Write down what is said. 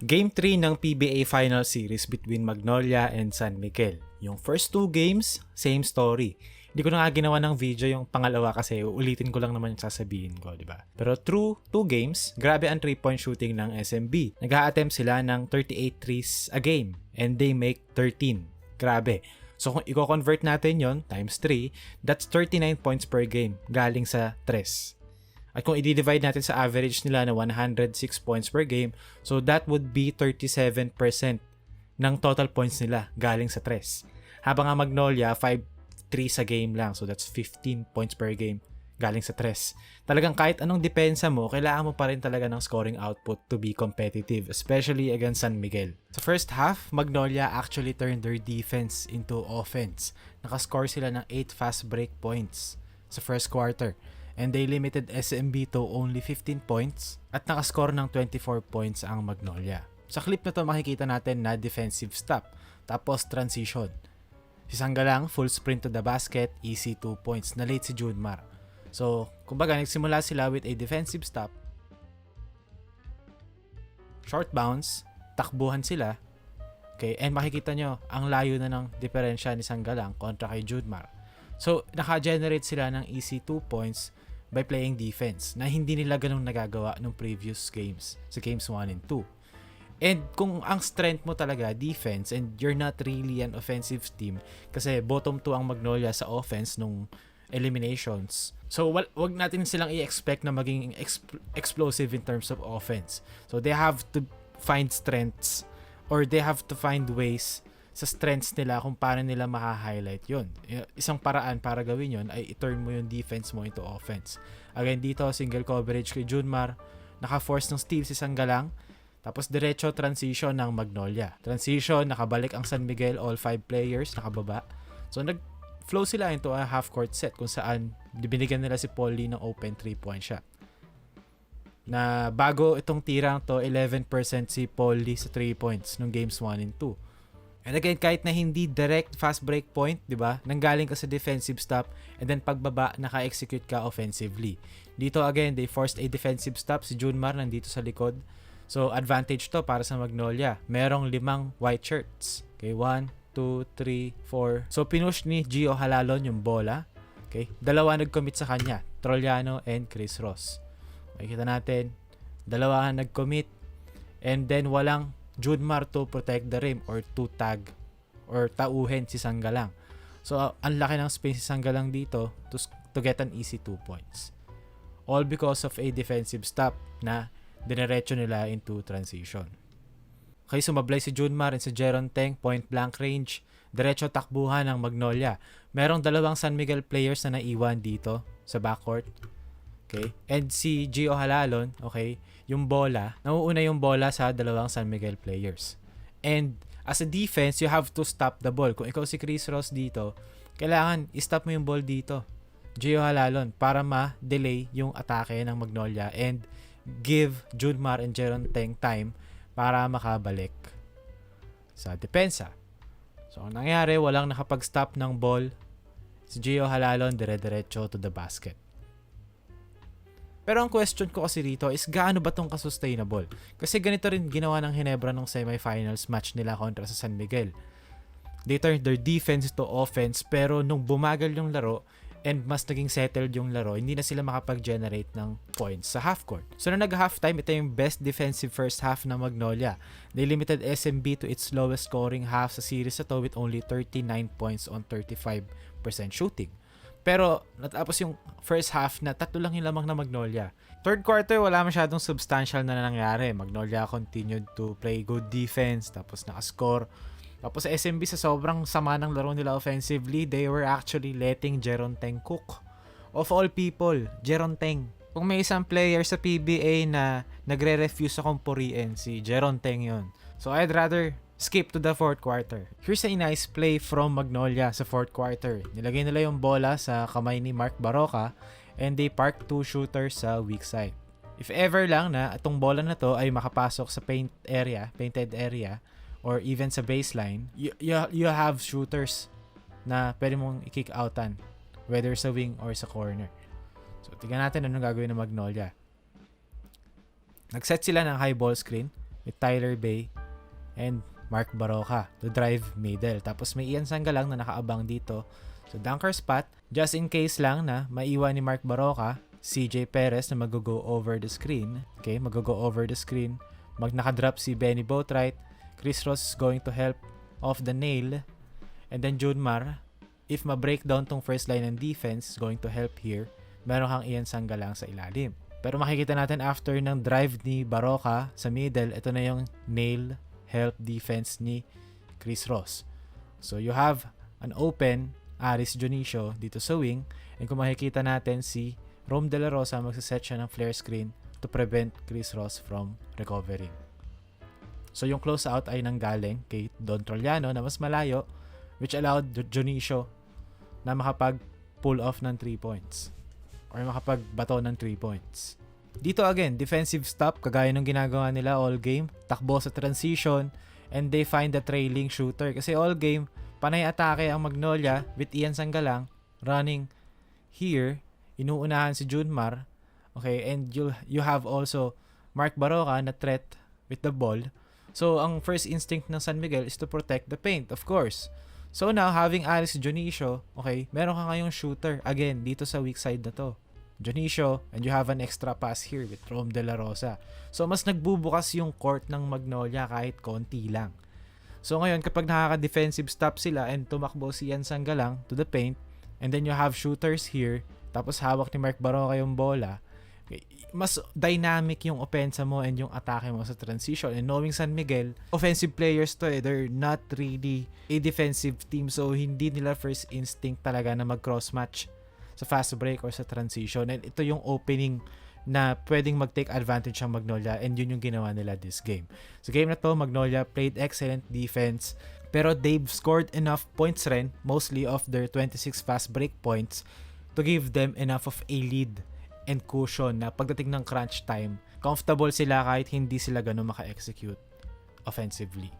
Game 3 ng PBA Final Series between Magnolia and San Miguel. Yung first two games, same story. Hindi ko na nga ginawa ng video yung pangalawa kasi ulitin ko lang naman yung sasabihin ko, di ba? Pero through two games, grabe ang 3-point shooting ng SMB. Nag-a-attempt sila ng 38 threes a game and they make 13. Grabe. So kung i-convert natin yon times 3, that's 39 points per game galing sa tres. At kung i-divide natin sa average nila na 106 points per game, so that would be 37% ng total points nila galing sa tres. Habang ang Magnolia, 5 3 sa game lang. So that's 15 points per game galing sa tres. Talagang kahit anong depensa mo, kailangan mo pa rin talaga ng scoring output to be competitive, especially against San Miguel. Sa first half, Magnolia actually turned their defense into offense. Nakascore sila ng 8 fast break points sa first quarter and they limited SMB to only 15 points at nakascore ng 24 points ang Magnolia. Sa clip na to makikita natin na defensive stop, tapos transition. Si Sanggalang, full sprint to the basket, easy 2 points, na late si Junmar. So, kumbaga nagsimula sila with a defensive stop, short bounce, takbuhan sila, okay, and makikita nyo, ang layo na ng diferensya ni Sanggalang kontra kay Junmar. So, naka-generate sila ng easy 2 points by playing defense na hindi nila ganun nagagawa nung previous games sa games 1 and 2. And kung ang strength mo talaga defense and you're not really an offensive team kasi bottom 2 ang Magnolia sa offense nung eliminations. So wag natin silang i-expect na maging exp- explosive in terms of offense. So they have to find strengths or they have to find ways sa strengths nila kung paano nila maka-highlight yun. Isang paraan para gawin yun ay i-turn mo yung defense mo into offense. Again, dito, single coverage kay Junmar, naka-force ng steal si Sanggalang, tapos diretso transition ng Magnolia. Transition, nakabalik ang San Miguel, all five players, nakababa. So, nag-flow sila into a half-court set kung saan binigyan nila si Paul Lee ng open 3-point shot. Na bago itong tirang to, 11% si Paul Lee sa 3 points nung games 1 and 2. And again, kahit na hindi direct fast break point, di ba? Nanggaling ka sa defensive stop and then pagbaba, naka-execute ka offensively. Dito again, they forced a defensive stop. Si Junmar nandito sa likod. So, advantage to para sa Magnolia. Merong limang white shirts. Okay, 1, 2, 3, 4. So, pinush ni Gio Halalon yung bola. Okay, dalawa nag-commit sa kanya. Trolliano and Chris Ross. Makikita natin, dalawa nag-commit and then walang Junmar to protect the rim or to tag or tauhin si Sanggalang. So, uh, ang laki ng space si Sanggalang dito to, to get an easy 2 points. All because of a defensive stop na dinerecho nila into transition. Okay, sumablay si Junmar and si Jeron Teng, point blank range. Diretso takbuhan ng Magnolia. Merong dalawang San Miguel players na naiwan dito sa backcourt. Okay? And si Gio Halalon, okay, yung bola, nauuna yung bola sa dalawang San Miguel players. And as a defense, you have to stop the ball. Kung ikaw si Chris Ross dito, kailangan i-stop mo yung ball dito. Gio Halalon para ma-delay yung atake ng Magnolia and give Junmar and Jeron Teng time para makabalik sa depensa. So, ang nangyari, walang nakapag-stop ng ball. Si Gio Halalon dire-diretso to the basket. Pero ang question ko kasi dito is gaano ba tong kasustainable? Kasi ganito rin ginawa ng Hinebra nung semifinals match nila kontra sa San Miguel. They turned their defense to offense pero nung bumagal yung laro and mas naging settled yung laro, hindi na sila makapag-generate ng points sa half court. So nung nag-halftime, ito yung best defensive first half ng Magnolia. They limited SMB to its lowest scoring half sa series na to with only 39 points on 35% shooting. Pero natapos yung first half na tatlo lang yung lamang na Magnolia. Third quarter, wala masyadong substantial na nangyari. Magnolia continued to play good defense, tapos nakascore. Tapos sa SMB, sa sobrang sama ng laro nila offensively, they were actually letting Jeron Teng cook. Of all people, Jeron Teng. Kung may isang player sa PBA na nagre-refuse akong puriin, si Jeron Teng yun. So I'd rather skip to the fourth quarter. Here's a nice play from Magnolia sa fourth quarter. Nilagay nila yung bola sa kamay ni Mark Baroka and they parked two shooters sa weak side. If ever lang na itong bola na to ay makapasok sa paint area, painted area, or even sa baseline, you, you, you have shooters na pwede mong i-kick outan whether sa wing or sa corner. So, tingnan natin anong gagawin ng Magnolia. Nag-set sila ng high ball screen with Tyler Bay and Mark Baroka to drive middle. Tapos may Ian Sanggalang na nakaabang dito. So dunker spot, just in case lang na maiwan ni Mark Baroka, CJ Perez na mag-go over the screen. Okay, mag-go over the screen. Mag nakadrop si Benny Boatwright. Chris Ross is going to help off the nail. And then Junmar, if ma-breakdown tong first line ng defense, going to help here. Meron kang Ian Sanggalang sa ilalim. Pero makikita natin after ng drive ni Baroka sa middle, ito na yung nail help defense ni Chris Ross. So you have an open Aris Dionisio dito sa wing and kung makikita natin si Rom De La Rosa magsaset siya ng flare screen to prevent Chris Ross from recovering. So yung close out ay nanggaling kay Don Troliano na mas malayo which allowed Dionisio na makapag pull off ng 3 points or makapagbato ng 3 points. Dito again, defensive stop kagaya ng ginagawa nila all game, takbo sa transition, and they find the trailing shooter. Kasi all game, panay atake ang Magnolia with Ian Sanggalang running here, inuunahan si Junmar, okay, and you you have also Mark Baroka na threat with the ball. So, ang first instinct ng San Miguel is to protect the paint, of course. So now, having Alex Dionisio, okay, meron ka ngayong shooter, again, dito sa weak side na to. Dionisio, and you have an extra pass here with Rom De La Rosa. So, mas nagbubukas yung court ng Magnolia kahit konti lang. So, ngayon, kapag nakaka-defensive stop sila and tumakbo si Yan Sanggalang to the paint, and then you have shooters here, tapos hawak ni Mark Baroka yung bola, mas dynamic yung opensa mo and yung atake mo sa transition. And knowing San Miguel, offensive players to eh, they're not really a defensive team so hindi nila first instinct talaga na mag-cross match sa fast break or sa transition. And ito yung opening na pwedeng mag-take advantage ang Magnolia and yun yung ginawa nila this game. Sa game na to, Magnolia played excellent defense pero they've scored enough points rin, mostly of their 26 fast break points, to give them enough of a lead and cushion na pagdating ng crunch time, comfortable sila kahit hindi sila ganun maka-execute offensively.